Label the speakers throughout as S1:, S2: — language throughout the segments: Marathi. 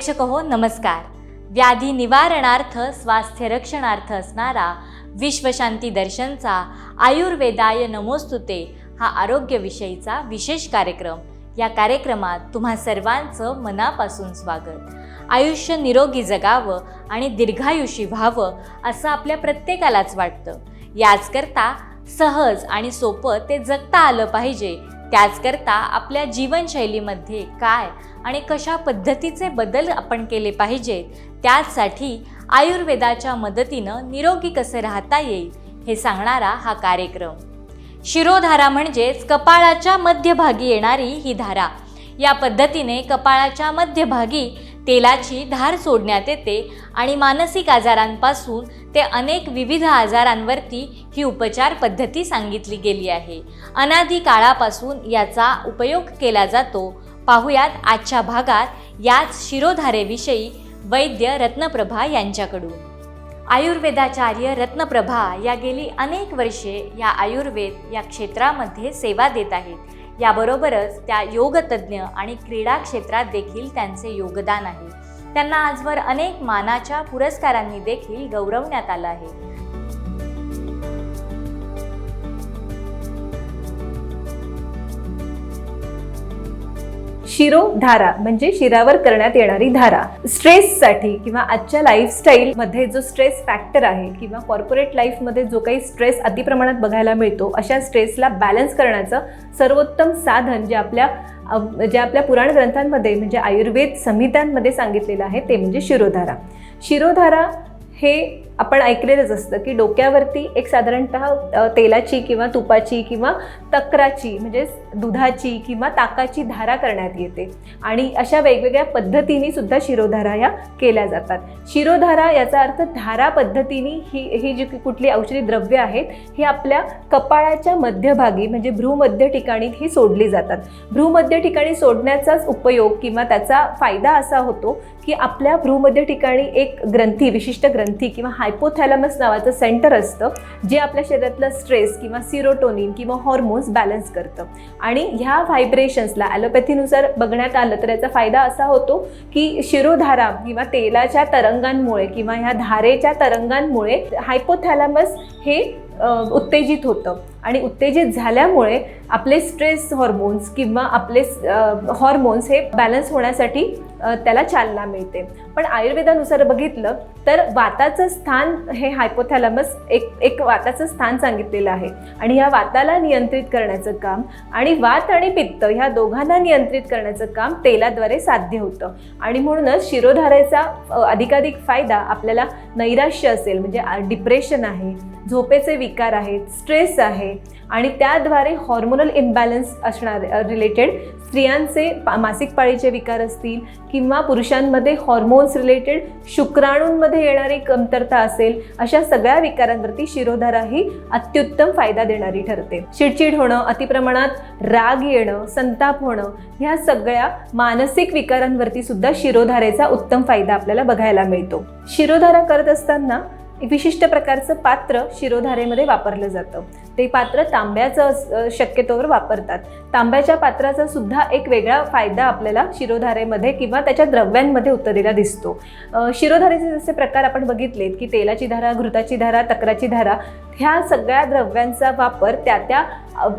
S1: प्रेक्षक हो नमस्कार. व्याधी निवारणार्थ स्वास्थ्य रक्षणार्थ असणारा विश्वशांती दर्शनचा आयुर्वेदाय नमोस्तुते हा आरोग्यविषयीचा विशेष कार्यक्रम. या कार्यक्रमात तुम्हा सर्वांचं मनापासून स्वागत. आयुष्य निरोगी जगावं आणि दीर्घायुषी व्हावं असं आपल्या प्रत्येकालाच वाटतं. याचकरता सहज आणि सोपं ते जगता आलं पाहिजे. त्याचकरता आपल्या जीवनशैलीमध्ये काय आणि कशा पद्धतीचे बदल आपण केले पाहिजेत त्याचसाठी आयुर्वेदाच्या मदतीनं निरोगी कसं राहता येईल हे सांगणारा हा कार्यक्रम. शिरोधारा म्हणजेच कपाळाच्या मध्यभागी येणारी ही धारा. या पद्धतीने कपाळाच्या मध्यभागी तेलाची धार सोडण्यात येते आणि मानसिक आजारांपासून ते अनेक विविध आजारांवरती ही उपचार पद्धती सांगितली गेली आहे. अनादी काळापासून याचा उपयोग केला जातो. पाहुयात आजच्या भागात याच शिरोधारेविषयी वैद्य रत्नप्रभा यांच्याकडून. आयुर्वेदाचार्य रत्नप्रभा या गेली अनेक वर्षे या आयुर्वेद या क्षेत्रामध्ये सेवा देत आहेत. याबरोबरच त्या योगतज्ज्ञ आणि क्रीडा क्षेत्रात देखील त्यांचे योगदान आहे. त्यांना आजवर अनेक मानाच्या पुरस्कारांनी देखील गौरवण्यात आलं आहे.
S2: शिरोधारा म्हणजे शिरावर करण्यात येणारी धारा. स्ट्रेससाठी किंवा आजच्या लाईफस्टाईल मध्ये जो स्ट्रेस फॅक्टर आहे किंवा कॉर्पोरेट लाईफमध्ये जो काही स्ट्रेस अतिप्रमाणात बघायला मिळतो अशा स्ट्रेसला बॅलन्स करण्याचं सर्वोत्तम साधन जे आपल्या जे आपल्या पुराण ग्रंथांमध्ये म्हणजे आयुर्वेद संहितांमध्ये सांगितलेलं आहे ते म्हणजे शिरोधारा. शिरोधारा हे आपण ऐकलेलंच असतं की डोक्यावरती एक साधारणतः तेलाची किंवा तुपाची किंवा तक्राची म्हणजे दुधाची किंवा ताकाची धारा करण्यात येते. आणि अशा वेगवेगळ्या पद्धतीने सुद्धा शिरोधारा या केल्या जातात. शिरोधारा याचा अर्थ धारा पद्धतीने ही ही जी कुठली औषधी द्रव्य आहेत ही आपल्या कपाळाच्या मध्यभागी म्हणजे भ्रूमध्य ठिकाणी ही सोडली जातात. भ्रूमध्य ठिकाणी सोडण्याचाच उपयोग किंवा त्याचा फायदा असा होतो की आपल्या भ्रूमध्य ठिकाणी एक ग्रंथी विशिष्ट ग्रंथी किंवा हायपोथॅलॅमस नावाचं सेंटर असतं जे आपल्या शरीरातलं स्ट्रेस किंवा सिरोटोनिन किंवा हॉर्मोन्स बॅलन्स करतं. आणि ह्या व्हायब्रेशन्सला ॲलोपॅथीनुसार बघण्यात आलं तर याचा फायदा असा होतो की शिरोधारा किंवा तेलाच्या तरंगांमुळे किंवा ह्या धारेच्या तरंगांमुळे हायपोथॅलॅमस हे उत्तेजित होतं. आणि उत्तेजित झाल्यामुळे आपले स्ट्रेस हॉर्मोन्स किंवा आपले हॉर्मोन्स हे बॅलन्स होण्यासाठी त्याला चालना मिळते. पण आयुर्वेदानुसार बघितलं तर वाताचं स्थान हे हायपोथॅलॅमस एक एक वाताचं स्थान सांगितलेलं आहे. आणि ह्या वाताला नियंत्रित करण्याचं काम आणि वात आणि पित्त ह्या दोघांना नियंत्रित करण्याचं काम तेलाद्वारे साध्य होतं. आणि म्हणूनच शिरोधारेचा अधिकाधिक फायदा आपल्याला नैराश्य असेल म्हणजे डिप्रेशन आहे झोपेचे विकार आहेत स्ट्रेस आहे आणि त्याद्वारे हॉर्मोनल इम्बॅलन्स असणारे रिलेटेड स्त्रियांचे पा मासिक पाळीचे विकार असतील किंवा पुरुषांमध्ये हॉर्मोन्स रिलेटेड शुक्राणूंमध्ये येणारी कमतरता असेल अशा सगळ्या विकारांवरती शिरोधारा ही अत्युत्तम फायदा देणारी ठरते. चिडचिड होणं अतिप्रमाणात राग येणं संताप होणं ह्या सगळ्या मानसिक विकारांवरती सुद्धा शिरोधारेचा उत्तम फायदा आपल्याला बघायला मिळतो. शिरोधारा करत असताना एक विशिष्ट प्रकारचं पात्र शिरोधारेमध्ये वापरलं जातं. ते पात्र तांब्याचं शक्यतोवर वापरतात. तांब्याच्या पात्राचा सुद्धा एक वेगळा फायदा आपल्याला शिरोधारेमध्ये किंवा त्याच्या द्रव्यांमध्ये उतरलेला दिसतो. शिरोधारेचे जसे प्रकार आपण बघितलेत की तेलाची धारा घृताची धारा तक्राची धारा ह्या सगळ्या द्रव्यांचा वापर त्या त्या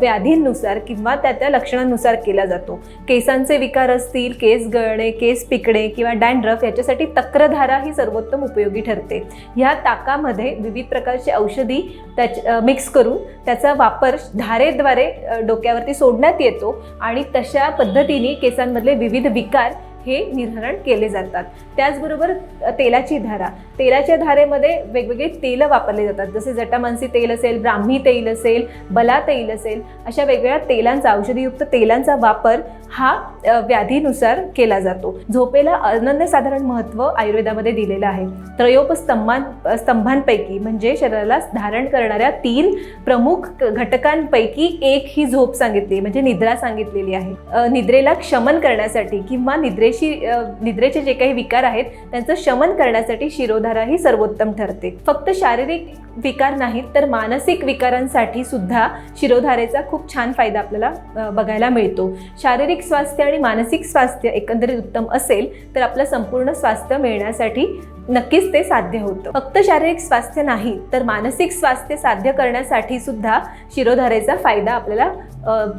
S2: व्याधींनुसार किंवा त्या त्या लक्षणांनुसार केला जातो. केसांचे विकार असतील केस गळणे केस पिकणे किंवा डँड्रफ याच्यासाठी तक्रधारा ही सर्वोत्तम उपयोगी ठरते. ह्या ताकामध्ये विविध प्रकारची औषधी त्याच मिक्स करून त्याचा वापर धारेद्वारे डोक्यावरती सोडण्यात येतो आणि तशा पद्धतीने केसांमधले विविध विकार हे निर्धारण केले जातात. त्याचबरोबर तेलाची धारा. तेलाच्या धारेमध्ये वेगवेगळे तेलं वापरले जातात. जसे जटामानसी तेल असेल ब्राह्मी तेल असेल बला तेल असेल अशा वेगवेगळ्या तेलांचा औषधीयुक्त तेलांचा वापर हा व्याधीनुसार केला जातो. झोपेला अनन्यसाधारण महत्त्व आयुर्वेदामध्ये दिलेलं आहे. त्रयोपस्तंभां स्तंभांपैकी म्हणजे शरीराला धारण करणाऱ्या तीन प्रमुख घटकांपैकी एक ही झोप सांगितली म्हणजे निद्रा सांगितलेली आहे. निद्रेला क्षमन करण्यासाठी किंवा निद्रे निद्रेशी निद्रेचे जे काही विकार आहेत त्यांचं शमन करण्यासाठी शिरोधारा ही सर्वोत्तम ठरते. फक्त शारीरिक विकार नाहीत तर मानसिक विकारांसाठी सुद्धा शिरोधारेचा खूप छान फायदा आपल्याला बघायला मिळतो. शारीरिक स्वास्थ्य आणि मानसिक स्वास्थ्य एकंदरीत उत्तम असेल तर आपलं संपूर्ण स्वास्थ्य मिळण्यासाठी नक्कीच ते साध्य होतं. फक्त शारीरिक स्वास्थ्य नाही तर मानसिक स्वास्थ्य साध्य करण्यासाठी सुद्धा शिरोधारेचा फायदा आपल्याला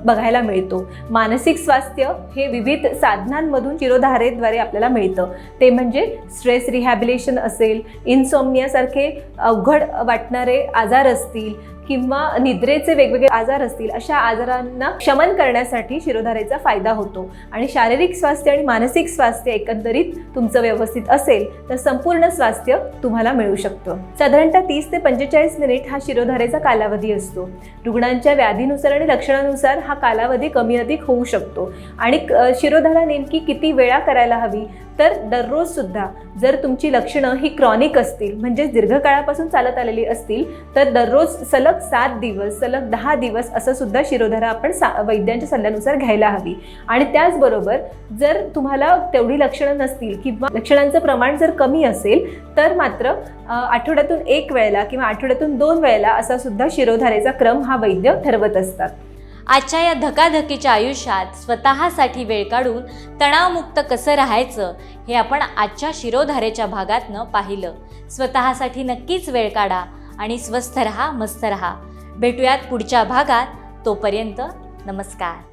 S2: बघायला मिळतो. मानसिक स्वास्थ्य हे विविध साधनांमधून शिरोधारेद्वारे आपल्याला मिळतं. ते म्हणजे स्ट्रेस रिहॅबिलेशन असेल इन्सोमनियासारखे अवघड वाटणारे आजार असतील किंवा निद्रेचे वेगवेगळे आजार असतील अशा आजारांना शमन करण्यासाठी शिरोधारेचा फायदा होतो. आणि शारीरिक स्वास्थ्य आणि मानसिक स्वास्थ्य एकंदरीत तुमचं व्यवस्थित असेल तर संपूर्ण स्वास्थ्य तुम्हाला मिळू शकतं. साधारणतः तीस ते पंचेचाळीस मिनिट हा शिरोधारेचा कालावधी असतो. रुग्णांच्या व्याधीनुसार आणि लक्षणानुसार हा कालावधी कमी अधिक होऊ शकतो. आणि शिरोधारा नेमकी किती वेळा करायला हवी तर दररोज सुद्धा जर तुमची लक्षणं ही क्रॉनिक असतील म्हणजे दीर्घकाळापासून चालत आलेली असतील तर दररोज सलग सात दिवस सलग दहा दिवस असं सुद्धा शिरोधारा आपण सा वैद्यांच्या सल्ल्यानुसार घ्यायला हवी. आणि त्याचबरोबर जर तुम्हाला तेवढी लक्षणं नसतील किंवा लक्षणांचं प्रमाण जर कमी असेल तर मात्र आठवड्यातून एक वेळेला किंवा आठवड्यातून दोन वेळेला असा सुद्धा शिरोधारेचा क्रम हा वैद्य ठरवत असतात.
S1: आजच्या या धकाधकीच्या आयुष्यात स्वतःसाठी वेळ काढून तणावमुक्त कसं राहायचं हे आपण आजच्या शिरोधारेच्या भागातनं पाहिलं. स्वतःसाठी नक्कीच वेळ काढा आणि स्वस्थ रहा मस्त रहा. भेटूयात पुढच्या भागात. तोपर्यंत नमस्कार.